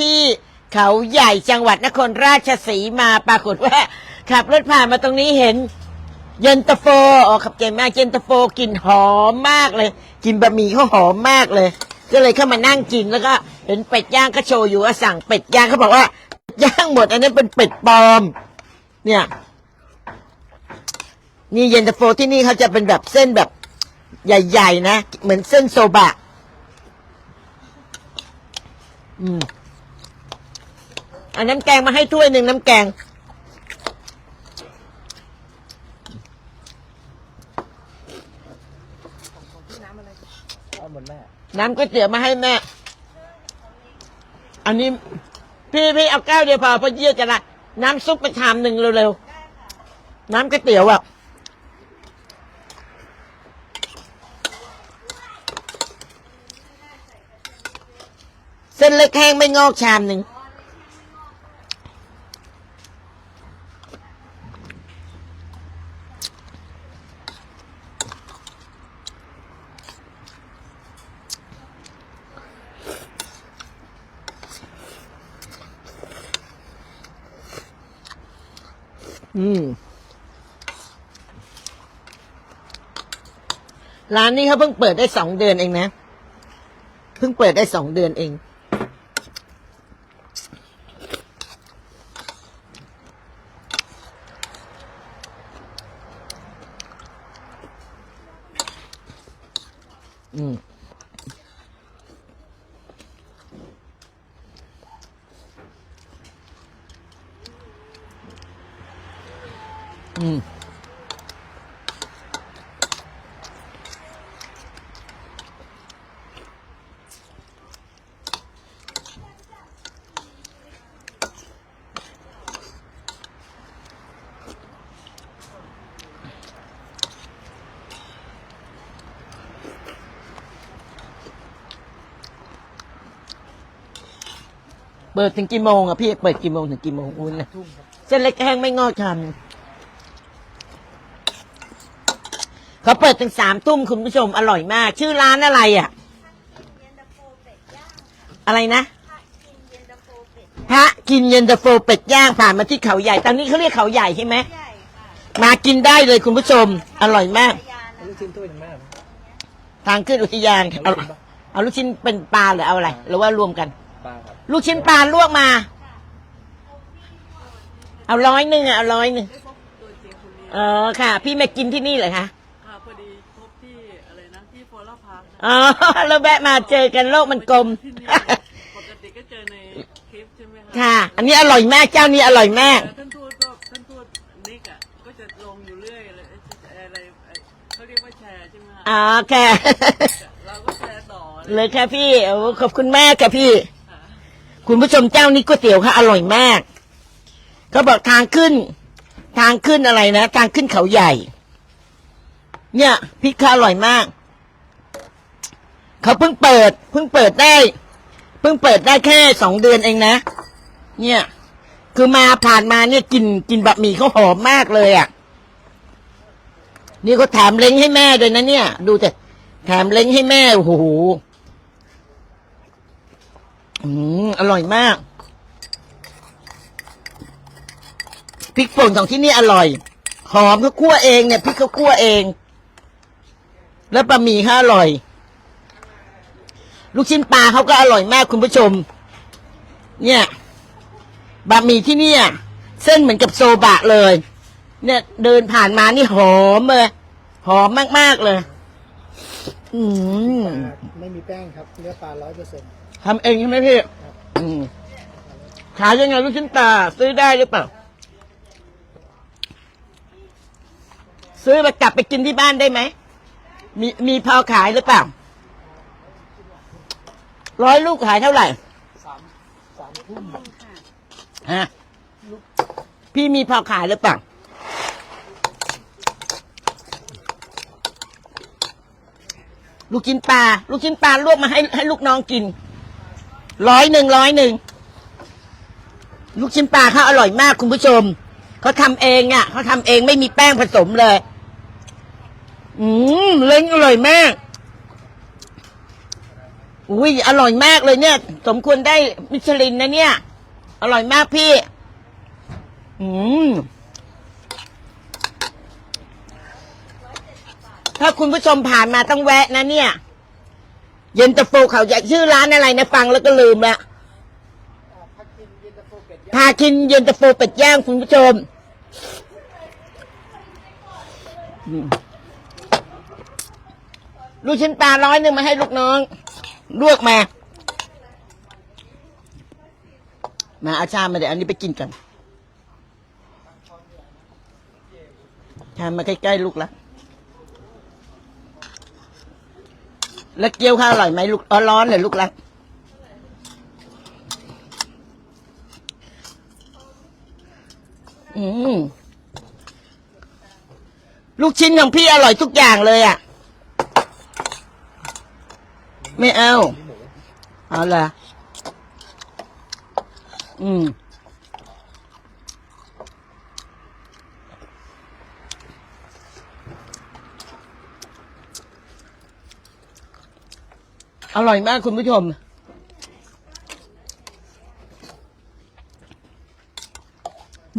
ที่เขาใหญ่จังหวัดนครราชสีมาปรากฏว่า ขับรถผ่านมาตรงนี้เห็น เย็นตาโฟอ๋อขับใจมากเย็นตาโฟกลิ่นหอมมากเลย กินบะหมี่เขาหอมมากเลย ก็เลยเข้ามานั่งกินแล้วก็เห็นเป็ดย่างก็โชว์อยู่ว่าสั่งเป็ดย่างเขาบอกว่าย่างหมด อันนั้นเป็นเป็ดปลอม เนี่ยนี่เย็นตาโฟที่นี่เขาจะเป็นแบบเส้นแบบใหญ่ ๆ นะ เหมือนเส้นโซบะ อืม อาน้ำแกงมาให้ถ้วยหนึ่งน้ำแกง เอาหมดแม่น้ำก๋วยเตี๋ยวมาให้แม่ อันนี้ พี่พี่เอาแก้วเดียวพอเพราะเยี่ยจะละน้ำซุปไปชามหนึ่งเร็วๆ น้ำก๋วยเตี๋ยวอะ เส้นเล็กแห้งไม่งอกชามหนึ่ง อืม ร้านนี้เขาเพิ่งเปิดได้สองเดือนเองนะ เพิ่งเปิดได้สองเดือนเอง อืม อืมเปิดถึงกี่โมงอะพี่ เปิดกี่โมงถึงกี่โมงอุ้นนะทุ่มครับเส้นเล็กแห้งไม่งอกชามหนึ่ง เขาเปิดถึงสามทุ่มคุณผู้ชมอร่อยมาก ชื่อร้านอะไรอะอะไรนะพระกินเย็นตาโฟเป็ดย่างผ่านมาที่เขาใหญ่ ตอนนี้เขาเรียกเขาใหญ่ใช่ไหมมากินได้เลยคุณผู้ชม อร่อยมาก เอาลูกชิ้นถ้วยหนึ่งแม่ทางขึ้นอุทยานเอาเอาลูกชิ้นเป็นปลาหรือเอาอะไรหรือว่ารวมกัน ปลาครับลูกชิ้นปลาลวกมา เอาร้อยหนึ่งอะเอาร้อยหนึ่งอ๋อค่ะ พี่มากินที่นี่เหรอคะ อ๋อ แล้วแวะมาเจอกันโลกมันกลมที่นี่ปกติก็เจอในคลิปใช่ไหมคะค่ะ อันนี้อร่อยมากเจ้านี้อร่อยมากแต่ท่านทูตก็ท่านทูตนิกอะก็จะลงอยู่เรื่อยเลยอะไรเขาเรียกว่าแชร์ใช่ไหมคะอ๋อค่ะ เราก็แชร์ต่อเลยค่ะพี่โอ้ขอบคุณมากค่ะพี่ ค่ะคุณผู้ชมเจ้านี้ก๋วยเตี๋ยวค่ะอร่อยมาก เขาบอกทางขึ้น ทางขึ้นอะไรนะ ทางขึ้นเขาใหญ่ เนี่ยพริกเขาอร่อยมาก เขาเพิ่งเปิด เพิ่งเปิดได้ เพิ่งเปิดได้แค่สองเดือนเองนะ เนี่ย คือมาผ่านมาเนี่ยกินกินบะหมี่เขาหอมมากเลยอะ นี่เขาแถมเล้งให้แม่ด้วยนะเนี่ย ดูแต่แถมเล้งให้แม่โอ้โหอืมอร่อยมากพริกป่นของที่นี่อร่อย หอมเขาคั่วเองเนี่ยพริกเขาคั่วเอง แล้วบะหมี่เขาอร่อย ลูกชิ้นปลาเขาก็อร่อยมากคุณผู้ชม เนี่ยบะหมี่ที่เนี่ย เส้นเหมือนกับโซบะเลย เนี่ยเดินผ่านมานี่หอมเลยหอมมากๆเลย อืมไม่มีแป้งครับเนื้อปลาร้อยเปอร์เซ็นต์ทำเองใช่ไหมพี่อืมขายยังไงลูกชิ้นปลาซื้อได้หรือเปล่า ซื้อมากลับไปกินที่บ้านได้ไหมมีมีพอขายหรือเปล่า ร้อยลูกขายเท่าไหร่สามสามทุ่มฮะพี่มีพอขายหรือเปล่าลูกชิ้นปลาลูกชิ้นปลาลวกมาให้ให้ลูกน้องกินร้อยหนึ่งร้อยหนึ่งลูกชิ้นปลาเขาอร่อยมากคุณผู้ชมเขาทำเองอะเขาทำเองไม่มีแป้งผสมเลย อืมเล้งอร่อยมาก อุ้ยอร่อยมากเลยเนี่ย สมควรได้มิชลินนะเนี่ย อร่อยมากพี่ อืมถ้าคุณผู้ชมผ่านมาต้องแวะนะเนี่ย เย็นตาโฟเขาใหญ่ชื่อร้านอะไรนะฟังแล้วก็ลืมละพักกินเย็นตาโฟเป็ดพากินเย็นตาโฟเป็ดย่างคุณผู้ชมอืมลูกชิ้นปลาร้อยหนึ่งมาให้ลูกน้อง ลวกมา มาเอาชามมาเดี๋ยวอันนี้ไปกินกันชามมาใกล้ๆลูกละแล้วเกี๊ยวข้าวอร่อยไหมลูกอ๋อร้อนเลยลูกละอืมลูกชิ้นของพี่อร่อยทุกอย่างเลยอะ ไม่เอาเอาละอืมอร่อยมากคุณผู้ชม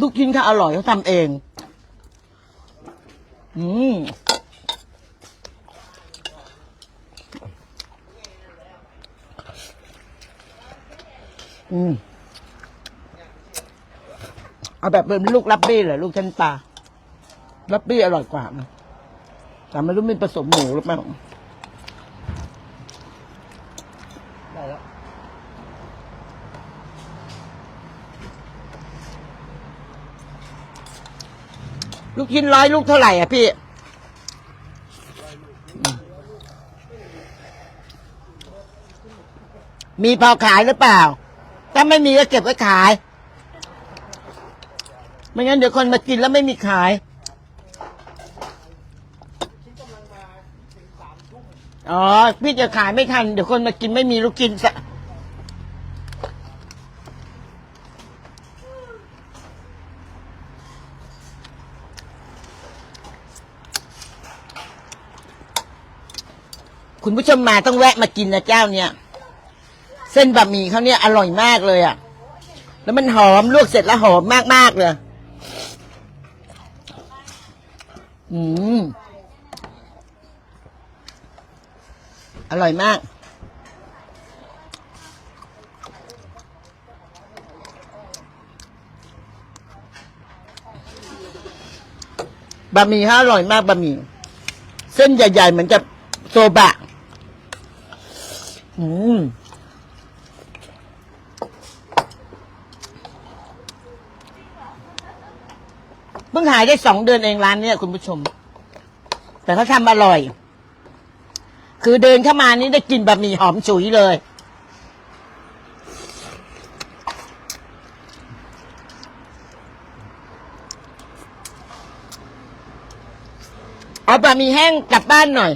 ลูกชิ้นเขาอร่อยเขาทำเอง อืม อืมเอาแบบเป็นลูกลับบี้เหรอลูกชั้นปลาลับบี้อร่อยกว่านะแต่ไม่รู้มีผสมหมูหรือเปล่าได้แล้วลูกชิ้นร้อยลูกเท่าไหร่อะพี่ มีพอขายหรือเปล่า ถ้าไม่มีก็เก็บไว้ขาย ไม่งั้นเดี๋ยวคนมากินแล้วไม่มีขายอ๋อ พี่จะขายไม่ทัน เดี๋ยวคนมากินไม่มีลูกกินสะคุณผู้ชมมาต้องแวะมากินนะเจ้าเนี่ย เส้นบะหมี่เขาเนี่ยอร่อยมากเลยอะ่ะ แล้วมันหอมลวกเสร็จแล้วหอมมากๆเลย อืม อร่อยมาก บะหมี่เขาอร่อยมากบะหมี่ เส้นใหญ่ๆเหมือนกับโซบะ อืม เพิ่งขายได้สองเดือนเองร้านเนี้ยคุณผู้ชม แต่เขาทำอร่อย คือเดินเข้ามานี่ได้กลินบะหมี่หอมฉุยเลย เอาบะหมี่แห้งกลับบ้านหน่อย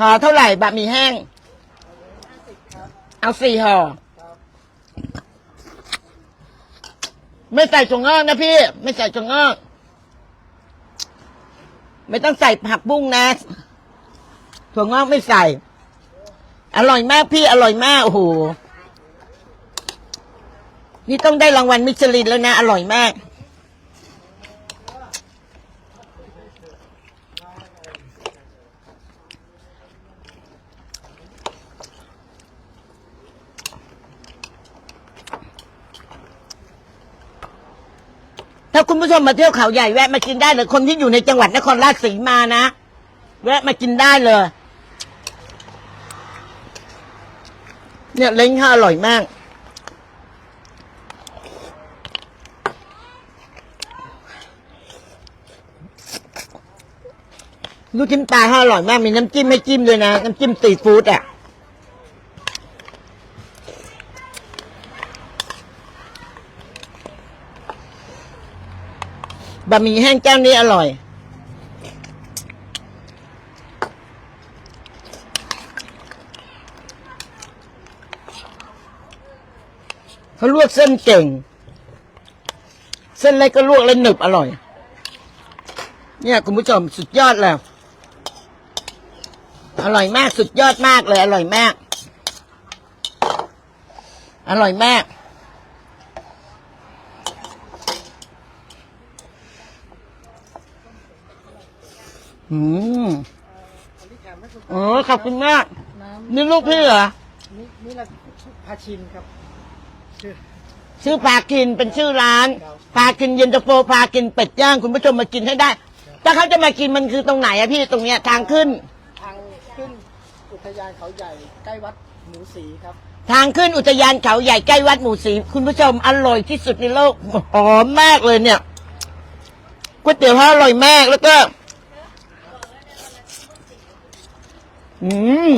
ห่อเท่าไหร่บะหมี่แห้ง เอาสี่ห่อ ไม่ใส่ถั่วงอกนะพี่ ไม่ใส่ถั่วงอก ไม่ต้องใส่ผักบุ้งนะถั่วงอกไม่ใส่ อร่อยมากพี่อร่อยมากโอ้โหนี่ต้องได้รางวัลมิชลินแล้วนะ อร่อยมาก ผู้ชมมาเที่ยวเขาใหญ่แวะมากินได้เลยคนที่อยู่ในจังหวัดนครราชสีมานะ แวะมากินได้เลย เนี่ยเล้งข้าอร่อยมากลูกชิ้นปลาเขาอร่อยมากมีน้ำจิ้มให้จิ้มด้วยนะ น้ำจิ้มซีฟู้ดอะ บะหมี่แห้งเจ้านี้อร่อย เขาลวกเส้นเก่ง เส้นเล็กก็ลวกแล้วหนึบอร่อย เนี่ยคุณผู้ชมสุดยอดแล้ว อร่อยมากสุดยอดมากเลย อร่อยมาก อร่อยมาก อืม อันนี้แถมให้คุณ โอ้ ขอบคุณมาก น้นี่ลูกพี่เหรอำนี่นี่ละพาชินครับชื่อ ชื่อพากินเป็นชื่อร้านครับพากินเย็นตาโฟพากินเป็ดย่างคุณผู้ชมมากินให้ได้ ถ้าเขาจะมากินมันคือตรงไหนอะพี่ตรงเนี้ยทางขึ้น ทางขึ้นอุทยานเขาใหญ่ใกล้วัดหมูสีครับ ทางขึ้นอุทยานเขาใหญ่ใกล้วัดหมู่ศรีคุณผู้ชมอร่อยที่สุดในโลกหอมมากเลยเนี่ยก๋วยเตี๋ยวเขาอร่อยมากแล้วก็ อืม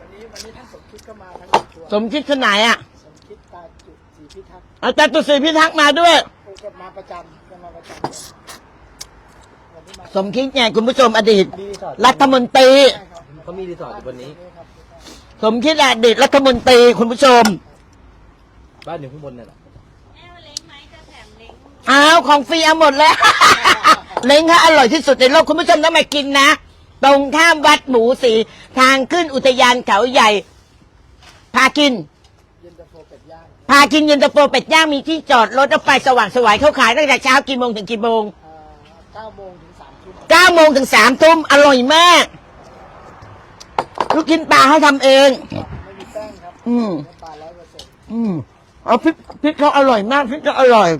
วันนี้วันนี้ท่านสมคิดก็มาทั้งตัวสมคิดขนาดอะ สมคิดตาจุดสีพิทักษ์อาจารย์ตุศรีพิทักษ์มาด้วยเขาก็มาประจำก็มาประจำวันนี้มาสมคิดไงคุณผู้ชมอดีต มีรีสอร์ทรัฐมนตรี ใช่ครับเขามีรีสอร์ทอยู่บนนี้ ครับสมคิดอดีตรัฐมนตรีคุณผู้ชม บ้านอยู่ข้างบนนั่นแหละอ้าวของฟรีเอาหมดแล้ว เล้งค่ะอร่อยที่สุดในโลกคุณผู้ชมต้องมากินนะ ตรงข้ามวัดหมูสีทางขึ้นอุทยานเขาใหญ่ พากินเย็นตาโฟเป็ดย่างพากินเย็นตาโฟเป็ดย่างมีที่จอดรถรถไฟสว่างสวายเขาขายตั้งแต่เช้ากี่โมงถึงกี่โมงเก้าโมงถึงสามทุ่มเก้าโมงถึงสามทุ่มอร่อยมาก ลูกชิ้นปลาเขาทำเอง ไม่มีแป้งครับอืมน้ำปลาร้อยเปอร์เซ็นต์อืมเอาพริกพริกเขาอร่อยมากพริกเขาอร่อย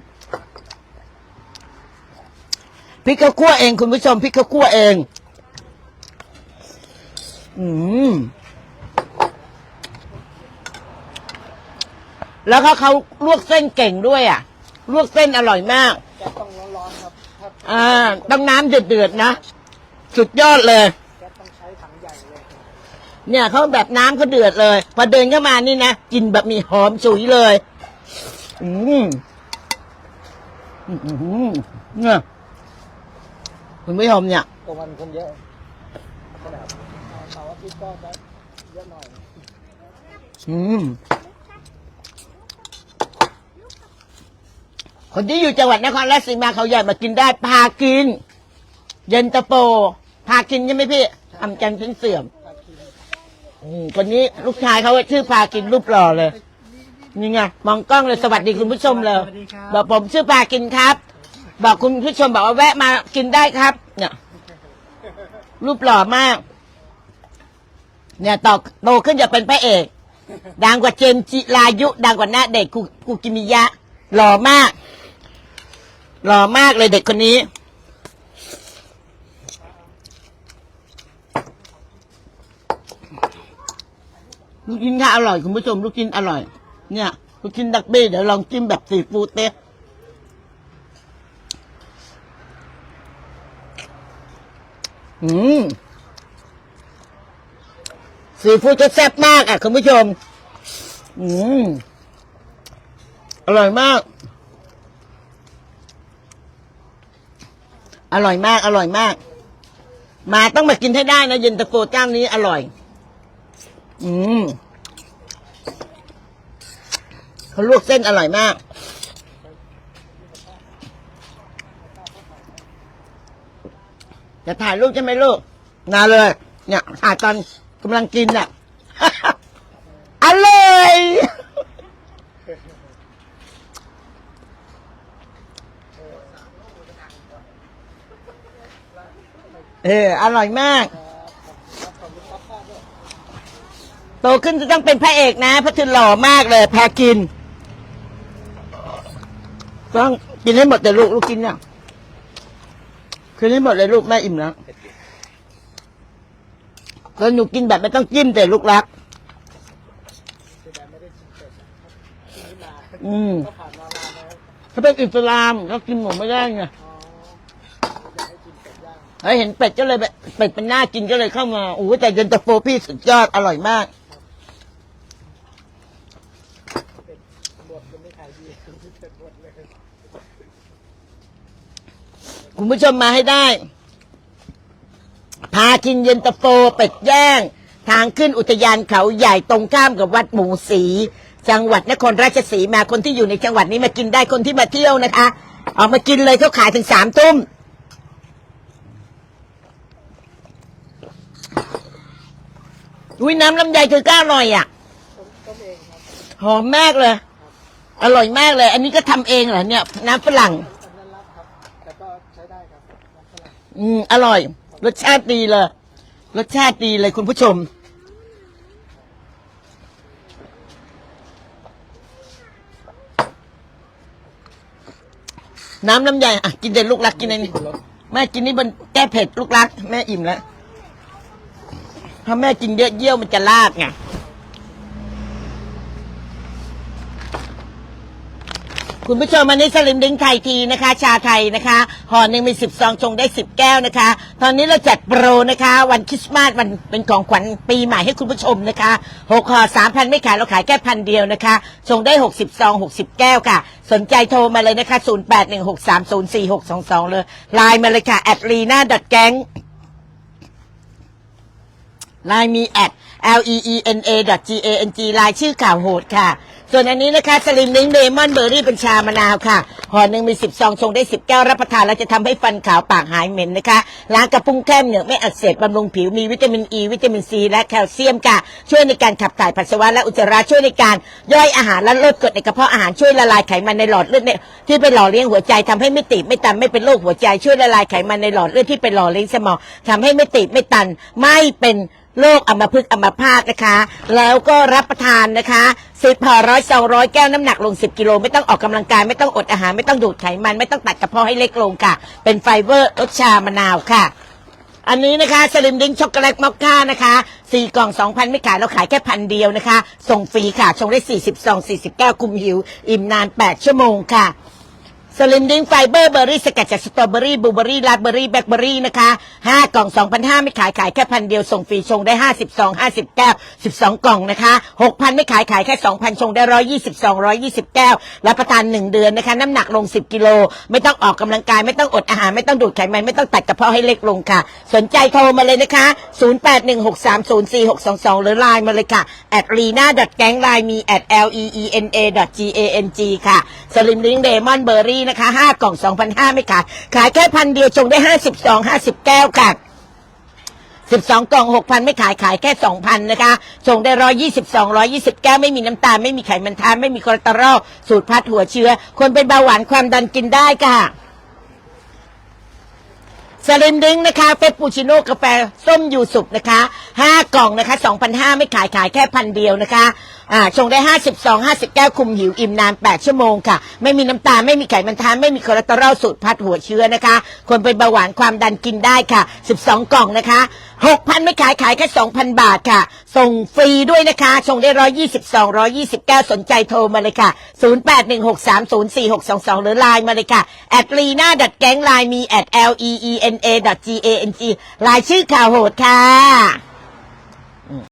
พริกเขาคั่วเองคุณผู้ชมพริกเขาคั่วเอง อืมแล้วเขาเขาลวกเส้นเก่งด้วยอะ ลวกเส้นอร่อยมากแกสต้องร้อนๆครับถ้าอ่า ต้องน้ำเดือดๆนะ สุดยอดเลย แกสต้องใช้ถังใหญ่เลยเนี่ยเขาแบบน้ำเขาเดือดเลย พอเดินเข้ามานี่นะกลินแบบมีหอมฉุยเลย อืมอืมอืมเนี่ยคุณผู้ชมเนี่ยตรงวันคนเยอะขนาดเสาร์อาทิตย์ก็จะเยอะหน่อยอืมคนที่อยู่จังหวัดนครราชสีมาเขาใหญ่มากินได้พากิน เย็นตาโฟพากินใช่ไหมพี่ทำจันทร์ชิ้นเสื่อมพาคินอืมคนนี้ลูกชายเขาชื่อพากินรูปหล่อเลย นี่ไงมองกล้องเลยสวัสดีคุณผู้ชมเลยสวัสดีครับบอกผมชื่อพากินครับ บอกคุณผู้ชมบอกว่าแวะมากินได้ครับ เนี่ยรูปหล่อมาก เนี่ยต่อโตขึ้นจะเป็นพระเอก ดังกว่าเจมส์จิรายุ ดังกว่าหน้าเด็กกูกูกิมิยะ หล่อมาก หล่อมากเลยเด็กคนนี้ ลูกชิ้นค่ะอร่อยคุณผู้ชม ลูกชิ้นอร่อย เนี่ยลูกชิ้นดักเบ้เดี๋ยวลองจิ้มแบบซีฟูดเต้อืม ซีฟู้ดจะแซ่บมากอะคุณผู้ชม อืมอร่อยมาก อร่อยมาก อร่อยมาก มาต้องมากินให้ได้นะเย็นตาโฟเจ้านี้อร่อย อืมเขาลวกเส้นอร่อยมาก จะถ่ายรูปใช่ไหมลูกนาเลย เนี่ยถ่ายตอน กำลังกินน่ะ อร่อย เออ อร่อยมาก โตขึ้นจะต้องเป็นพระเอกนะพระเธอหล่อมากเลย พากิน ต้องกินให้หมดแต่ลูก ลูกกินเนี่ยกินให้หมดเลยลูก แม่อิ่มแล้ว แล้วหนูกินแบบไม่ต้องจิ้มแต่ลูกรัก อืมเขาเป็นอิสลามเขากินหมูไม่ได้ไงเฮ้ยเห็นเป็ดก็เลยแบบเป็ดเป็นน่ากินก็เลยเข้ามาโอ้แต่เย็นตาโฟพี่สุดยอดอร่อยมากคุณผู้ชมมาให้ได้ พากินเย็นตาโฟเป็ดย่าง ทางขึ้นอุทยานเขาใหญ่ตรงข้ามกับวัดหมูศรีจังหวัดนครราชสีมาคนที่อยู่ในจังหวัดนี้มากินได้คนที่มาเที่ยวนะคะเอามากินเลยเขาขายถึงสามทุ่มอุ้ยน้ำลำไยเธอก็อร่อยอะหอมมากเลย อร่อยมากเลย อันนี้ก็ทำเองเหรอเนี่ย น้ำฝรั่งอันนั้นรับครับแต่ก็ใช้ได้ครับน้ำฝรั่งอืมอร่อย รสชาติดีเลยรสชาติดีเลยคุณผู้ชม น้ำลำไยอะกินเด็ดลูกรักกินอันนี้แม่กินนี่มันแก้เผ็ดลูกรัก แม่อิ่มแล้วถ้าแม่กินเยอะเยี่ยวมันจะลาดไง คุณผู้ชมอันนี้สลิมดิ้งไทยทีนะคะ ชาไทยนะคะห่อหนึ่งมีสิบซองชงได้สิบแก้วนะคะ ตอนนี้เราจัดโปรนะคะ วันคริสต์มาสวันเป็นของขวัญปีใหม่ให้คุณผู้ชมนะคะหกห่อสามพันไม่ขายเราขายแค่พันเดียวนะคะชงได้หกสิบซองหกสิบแก้วค่ะ สนใจโทรมาเลยนะคะศูนย์แปดหนึ่งหกสามศูนย์สี่หกสองสองเลยไลน์มาเลยค่ะ at lena gang ไลน์มี at l e e n a g a n g ไลน์ชื่อข่าวโหดค่ะ ส่วนอันนี้นะคะสลิมลิงเลมอนเบอร์รี่เป็นชามะนาวค่ะห่อหนึ่งมีสิบซองชงได้สิบแก้วรับประทานแล้วจะทำให้ฟันขาวปากหายเหม็นนะคะล้างกระพุ้งแก้มเหนือกไม่อักเสบบำรุงผิวมีวิตามินอ e, ีวิตามินซีและแคลเซียมค่ะ ช่วยในการขับถ่ายปัสสาวะและอุจจาระช่วยในการย่อยอาหารและลดกรดในกระเพาะอาหารช่วยละลายไขมันในหลอดเลือดเนี่ยที่ไปหล่อเลี้ยงหัวใจทำให้ไม่ติดไม่ตันไม่เป็นโรคหัวใจช่วยละลายไขมันในหลอดเลือดที่ไปหล่อเลี้ยงสมองทำให้ไม่ติดไม่ตันไม่เป็นโรคอัมพฤกษ์อัมพาตนะคะ แล้วก็รับประทานนะคะ สิบห่อร้อยสองร้อยแก้วน้ำหนักลงสิบกิโลไม่ต้องออกกำลังกายไม่ต้องอดอาหารไม่ต้องดูดไขมัน ไม่ต้องตัดกระเพาะให้เล็กลงค่ะ เป็นไฟเบอร์รสชามะนาวค่ะ อันนี้นะคะสลิมดิ้งช็อกโกแลตมอคค่านะคะสี่กล่องสองพันไม่ขายเราขายแค่พันเดียวนะคะ ส่งฟรีค่ะชงได้สี่สิบสองสี่สิบแก้วคุมหิว อิ่มนานแปดชั่วโมงค่ะ สลิมดิ้งไฟเบอร์เบอร์รี่สกัดจากสตรอเบอรี่บลูเบอรี่ราสเบอรี่แบล็คเบอรี่นะคะห้ากล่องสองพันห้าไม่ขายขายแค่พันเดียวส่งฟรีชงได้ห้าสิบซองห้าสิบแก้วสิบสองกล่องนะคะหกพันไม่ขายขายแค่สองพันชงได้ร้อยยี่สิบสองร้อยยี่สิบแก้วรับประทานหนึ่งเดือนนะคะ น้ำหนักลงสิบกิโล ไม่ต้องออกกำลังกายไม่ต้องอดอาหารไม่ต้องดูดไขมันไม่ต้องตัดกระเพาะให้เล็กลงค่ะ สนใจโทรมาเลยนะคะศูนย์แปดหนึ่งหกสามศูนย์สี่หกสองสองหรือไลน์มาเลยค่ะ at lena gang ไลน์มี at l e e n a g a n g ค่ะสลิมลิงเดมอนเบอร์รี่นะคะห้ากล่องสองพันห้าไม่ขายขายแค่พันเดียวชงได้ห้าสิบสองห้าสิบแก้วค่ะสิบสองกล่องหกพันไม่ขายขายแค่สองพันนะคะชงได้ร้อยยี่สิบสองร้อยี่สิบแก้วไม่มีน้ำตาลไม่มีไขมันทานไม่มีคอเลสเตอรอลสูตรพัดหัวเชื้อ คนเป็นเบาหวานความดันกินได้ค่ะสลิมดริงนะคะเฟปปูชิโน่กาแฟส้มยูสุกนะคะห้ากล่องนะคะสองพันห้าไม่ขายขายแค่พันเดียวนะคะ อ่าชงได้ห้าสิบสองห้าสิบแก้วคุมหิวอิ่มนานแปดชั่วโมงค่ะ ไม่มีน้ำตาลไม่มีไขมันทานไม่มีคอเลสเตอรอลสูตรพัดหัวเชื้อนะคะ คนเป็นเบาหวานความดันกินได้ค่ะสิบสองกล่องนะคะหกพันไม่ขายขายแค่สองพันบาทค่ะ ส่งฟรีด้วยนะคะ ชงได้ร้อยี่สิบสองร้อยี่สิบแก้วสนใจโทรมาเลยค่ะศูนย์แปดหนึ่งหกสามศูนย์สี่หกสองสองหรือไลน์มาเลยค่ะแอดลีน่าดัดแก๊งไลน์มี at l e e n a g a n g ลายชื่อข่าวโหดค่ะ